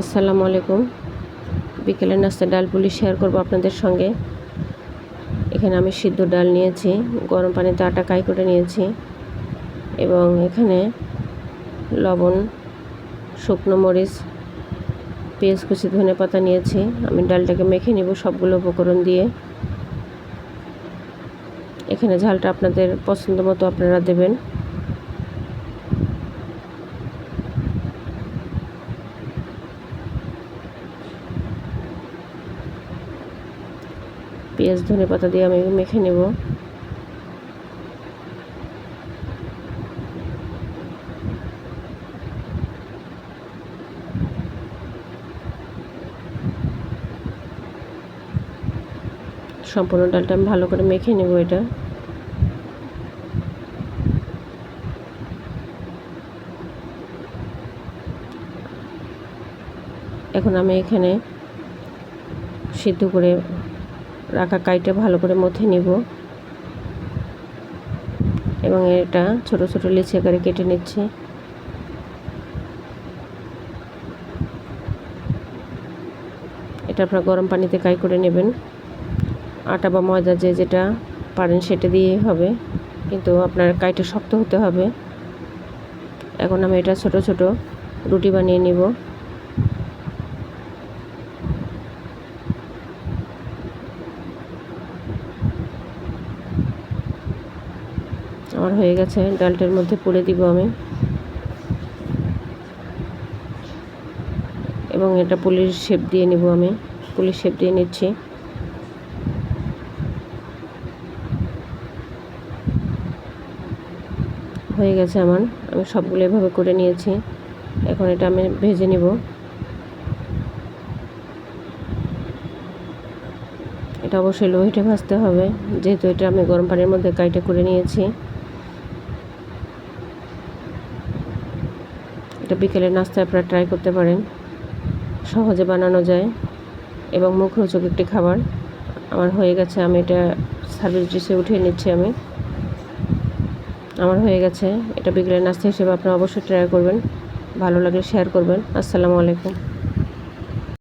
আসসালামু আলাইকুম। বিকেলের নাস্তা ডাল পুলি শেয়ার করব আপনাদের সঙ্গে। এখানে আমি সিদ্ধ ডাল নিয়েছি, গরম পানিতে আটা কাই করে নিয়েছি এবং এখানে লবণ, শুকনো মরিচ, পেঁয়াজ কুচি, ধনে পাতা নিয়েছি। আমি ডালটাকে মেখে নেব সবগুলো উপকরণ দিয়ে। এখানে ঝালটা আপনাদের পছন্দ মতো আপনারা দেবেন। পেঁয়াজ, ধনে পাতা দিয়ে আমি মেখে নেব। সম্পূর্ণ ডালটা আমি ভালো করে মেখে নেব এটা। এখন আমি এখানে সিদ্ধ করে রাখা কাইটা ভালো করে মথে নিব। এবং এটা ছোট ছোট লিচি আকারে কেটে নিচ্ছি। এটা আপনার গরম পানিতে কাই করে নেবেন। আটা বা ময়দা যে যেটা পারেন সেটা দিয়ে হবে। কিন্তু আপনার কাইটা শক্ত হতে হবে। এখন আমি এটা ছোট ছোট রুটি বানিয়ে নিব। আমার হয়ে গেছে। ডালটার মধ্যে পুড়ে দিব আমি। এবং এটা পুলির শেপ দিয়ে নিব আমি। পুলির শেপ দিয়ে নিচ্ছি। হয়ে গেছে আমার। আমি সবগুলো এভাবে করে নিয়েছি। এখন এটা আমি ভেজে নিব। এটা অবশ্যই লোহিটে ভাজতে হবে। যেহেতু এটা আমি গরম পানির মধ্যে কাইটা করে নিয়েছি। এটা বিকেলের নাস্তায় আপনারা ট্রাই করতে পারেন। সহজে বানানো যায় এবং মুখরোচক একটি খাবার। আমার হয়ে গেছে, আমি এটা সার্ভিস ডিসে উঠিয়ে নিচ্ছি আমি। আমার হয়ে গেছে, এটা বিকেলের নাস্তা হিসেবে আপনারা অবশ্যই ট্রাই করবেন। ভালো লাগলে শেয়ার করবেন। আসসালামু আলাইকুম।